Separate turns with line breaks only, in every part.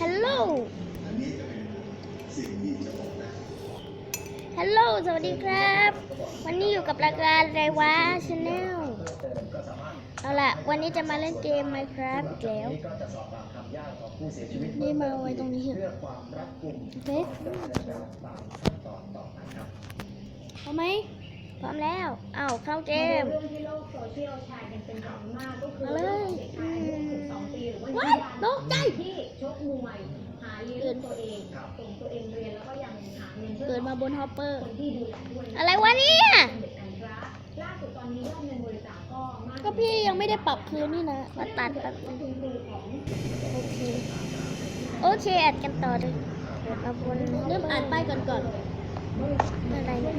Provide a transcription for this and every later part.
ฮัลโหลฮัลโหล สวัสดีครับ วันนี้อยู่กับรายการไรวะชาแนลเอาล่ะ วันนี้จะมาเล่นเกม Minecraft อีกแล้วนี่มาไว้ตรงนี้เฟซพร้อมไหมพ ร้อมแล้วเอาเข้าเกม
เรื่องที่โลกโซเชียลแชร์กันเป็นจำนวนมากก็คือ
มาเลย
ชายอายุ12ปีหรือว่า
ว้ายตกใจ
ที่ชกมวยหาเลี้ยงตัวเองส่งตัวเองเรียนแล้วก็ยังหาเงินเพื่อ
เกิดมาบนฮอปเปอร์
คนที่ดูแลด้วย
อะไรวะเนี่ย
เป็นเด็กกำพร้าล่าสุดตอนนี้ยอดเงินบริจาคก็มาก
ก็พี่ยังไม่ได้ปรับคืนนี่นะมาตัดแบบ
คุณครูของ
โอเคโอเคอัดกันต่อเลยเกิดมาบนเริ่มอ่านป้ายก่อนก่อนอะไรเนี่ย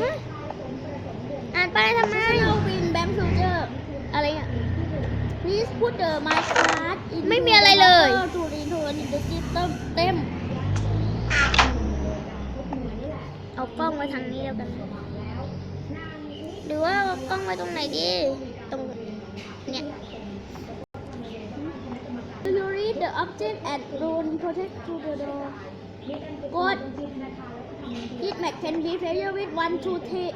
ฮะ อ่านป้ายทำไมเราวินแบมฟิวเจอร์อะไรอะ Please put the my card in ไม่มีอะไรเลย to return in the system เต็ม เอากล้องไว้ทางนี้แล้วกัน หรือว่าเอากล้องไว้ตรงไหนดี ตรง เนี่ย Do you read the object and don't protect to the door? กด It Mac can be player with one two three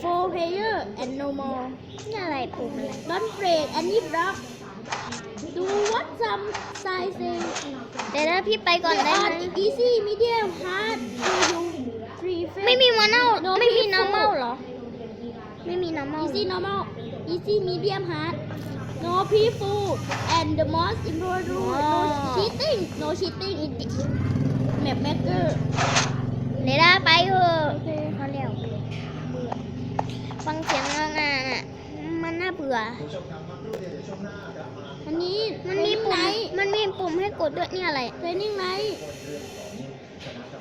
four player and no more นี่อะไรปุ่มอะไร Don't break any block Do what some size say เดี๋ยวนะพี่ไปก่อนได้ไหม Easy medium hard do you three ไม่มีมอนอลไม่มี normal เหรอ ไม่มี normal easy normal easy medium hard no people and the most important rule no cheating no cheating in the map maker เดี๋ยวไปเถอะเขาเรียกเบื่อ ฟังเสียงเราน่ะ มันน่าเบื่อ อันนี้มันมีปุ่ม มันมีปุ่มให้กดด้วยนี่อะไร training night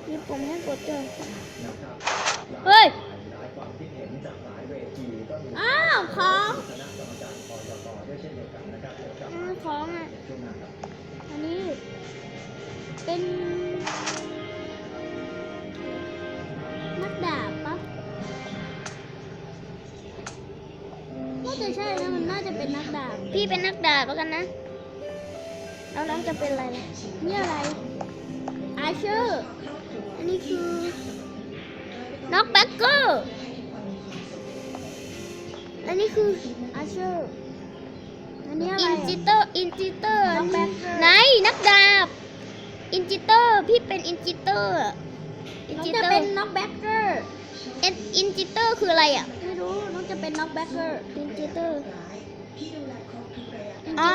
มีปุ่มให้กดด้วยเฮ้ย อ้าวของอ้าวของอะ อันนี้เป็นนั ใช่นะมันน่าจะเป็นนักดาบพี่เป็นนักดาบแล้วกันนะแล้วน้องจะเป็นอะไรล่ะนี่อะไรอาเชอร์อันนี้คือน็อกแบ็กเกอร์อันนี้คืออาเชอร์อันนี้อะไรอินจิเตอร์อินจิเตอร์ไหนนักดาบอินจิเตอร์พี่เป็นอินจิเตอร์ อินจิเตอร์เป็นน็อกแบ็กเกอร์อินจิเตอร์คืออะไรอะ ไม่รู้ น้องจะเป็นน็อกแบ็กเกอร์อินจิเตอร์อ๋อ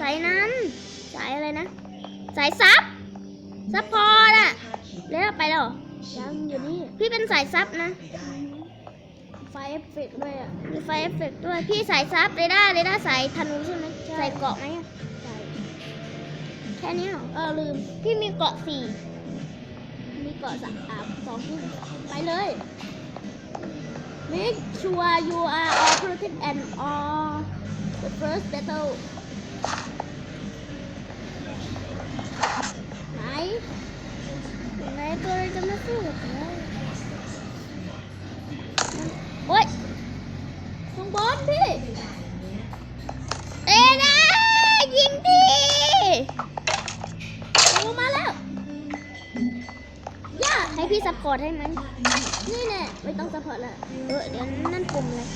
สายนั้น สายอะไรนะ สายซับซับพอร์ตอะแล้วไปแล้วเหรอยังอยู่นี่ พี่เป็นสายซับนะ ไฟเอฟเฟกด้วยอะ มีไฟเอฟเฟกด้วย พี่สายซับเรด้าเรด้าสายธนูใช่ไหมใส่เกราะไหมอะใส่แค่นี้เหรอ เออลืม พี่มีเกราะสี่มีเกราะสามอ่ะสองที่ไปเลย Make sure you are all protect and all the first battle ไหนไหนตัว ซัพพอร์ตให้ไหมนี่แน่ไม่ต้องซัพพอร์ตล้วเออเดี๋ยวนั่นปุ่มเลย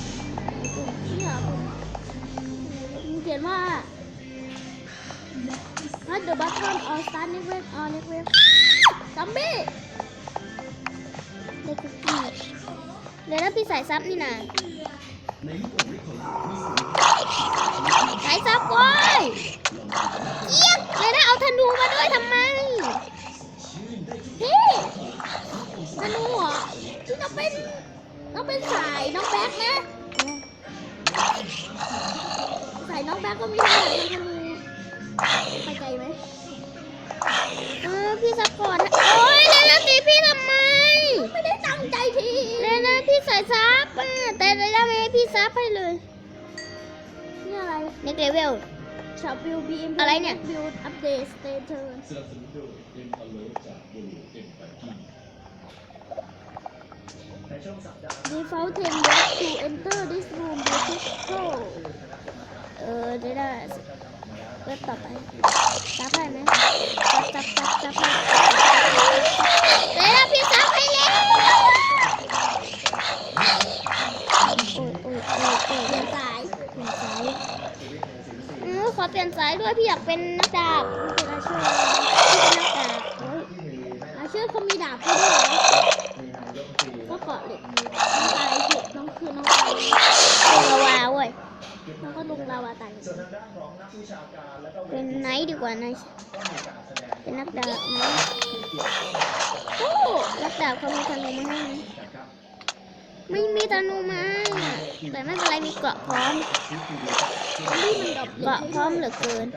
ปุ่มนี่เหรอปุ่มมันเขียนว่า Hit the button or start next wave or next wave ซอมบี้ได้คุกกี้เดี๋ยวนะพี่สายซับนี่นะสายซับเว้ยเกียกเลยนะเอาธนูมาด้วยทำไม พี่ธนูเหรอที่ต้อง เป็นต้องเป็นสายน้องแบ็คนะ สายน้องแบ็คก็มีสายธนูเข้าใจไหมเออพี่ซัพพอร์ตให้โอ๊ยเลน่าตีพี่ทำไม ไม่ได้ตั้งใจทีเลน่าพี่ใส่ซับอะแต่เลน่าไม่ให้พี่ซับให้เลยนี่อะไรเน็กเลเวลช็อปวิวบีอะไรเนี่ยบิวอัปเดตสเตเตอร์
สนับสนุนโดยเอ็มอเลิร์จากบูรูเอ็มไบกิ้ง
Default 10 to enter this room beautiful ได้ได้เว็บต่อไปซับให้ไหมซับซับซับซับให้เดี๋ยวพี่ซับให้แล้วโอ้ยโอ้ยโอ้ยโอ้ยเปลี่ยนสายเปลี่ยนสายอือขอเปลี่ยนสายด้วยพี่อยากเป็นนักดาบเป็นอาชีพพี่เป็นนักดาบอ้ยอาชีพเขามีดาบให้ด้วย เหรอก็เกาะเหล็กน้องตายสิน้องคือน้องตายลงลาวาเว้ยน้องก็ลงลาวาตายเลย
ส่วนทางด้านของนักวิชาการและก็เว
เป็นไนท์ดีกว่าไนท์
ก็มีการแสดง
เป็นนักดาบไนท์โอ้นักดาบเขามีธนูมาให้ไหม
นะครับ
ไม่มีธนูมาให้อะแต่ไม่เป็นไรมีเกราะพร้อม
นี่มันดรอป
เกราะพร้อมเหลือเกิน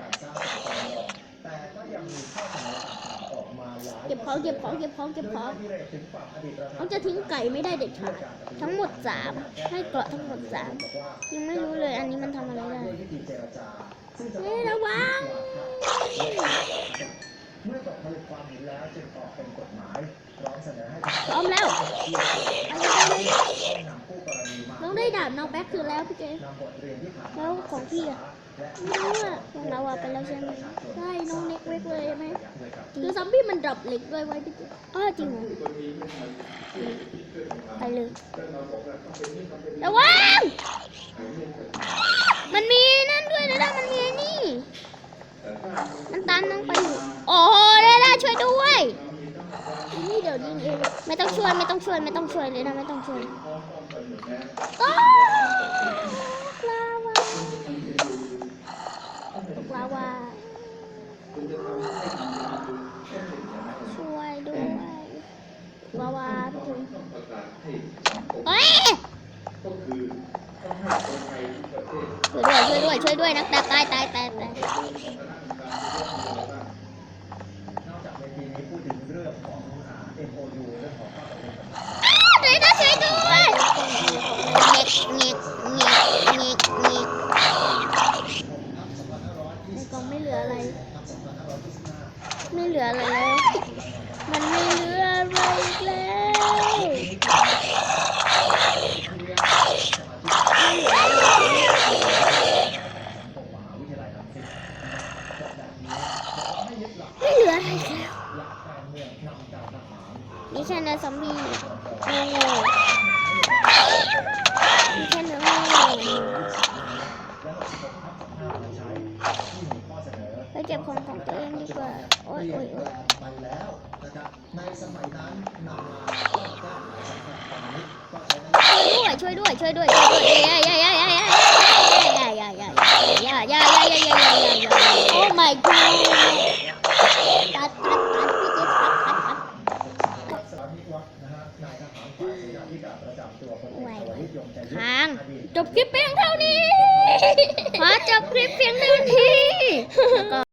เก็
บของเก็บของเก็บของเก็บของ
โดยที่ถึงฝั่งอดีตประธาน
เขาจะทิ้งไก่ไม่ได้เด็ดขาดทั้งหมดสามให้เกราะทั้งหมดสาม
บอกว่า
ยังไม่รู้เลยอันนี้มันทำอะไรได้
ด้วยวิธีเจรจาซึ่งจะ
เฮ้ยระวัง
เมื่อตกผลึกความเห็นแล้วจึงออกเป็นกฎหมายพร้อมเสนอให้ทาง
พร้อมแล้ว ได้ด้ดาบน้องแบ็คคืนแล้วพี่เจแล้วของพี่อะไม่รู้อะของเราอะไปแล้วใช่ไหมใช่น้องเล็กเล็กเลยใช่ไหมคือซอมบี้มันดรอปเหล็กด้วยไว้พี่เจอ้อจริงเหรอไปเลยระวังมันมีนั่นด้วยนะด้ามันมีนี่มันตามน้องไปอยู่โอ้โหเดด้าช่วยด้วย
นี่เดี๋ยวยิงเอง
ไม่ต้องช่วยไม่ต้องช่วยไม่ต้องช่วยเลยนะไม่ต้องช่วย ลาวาตกลาวาช่วยด้วยลาวาพี่ถึงเฮ้ยช่วยด้วยช่วยด้วยช่วยด้วยนักดาบตายตายตายตาย
นอกจากในปีนี้พูดถึงเรื่องของอ่า MOU เรื่องของข้อตกลงต่าง
อ้าวช่วยด้วยช่วยด้วยเงียกเงียกเงียกเงียกเงียกในกล่ องไม่เหลืออะไร ไม่เหลืออะไรแล้ว มันไม่เหลืออะไรแล้วไม่เหลืออะไรแล้วนี่แค่เนื้อซอมบี้โง่โง่นี่แค่เนื้องงไป เก็บของของตัวเองดีกว่า โอ๊ยโอ๊ยโอ๊ย
ไปแล้วนะครับในสมัยนั้นนำมาก็แก้สำหรับตอนนี้ก็ใช้ได้
ช่วยด้วยช่วยด้วยช่วยด้วยช่วยด้วยอย่าอย่าอย่าอย่าอย่าอย่าอย่าอย่าอย่าอย่าอย่าอย่าอย่าอย่าอย่าอย่าโอ้ my god ตัดตัดตัดพี่เจ๊ตัดตัดตัด
สามิวัฒน์นะฮะนายทหารฝ่ายเสนาธิการประจำตัวพลเอกชวลิตยงใจยุทธ
ค้าง
อดีต
จบคลิปเพียงเท่านี้ขอจบคลิปเพียงเท่านี้แล้วก็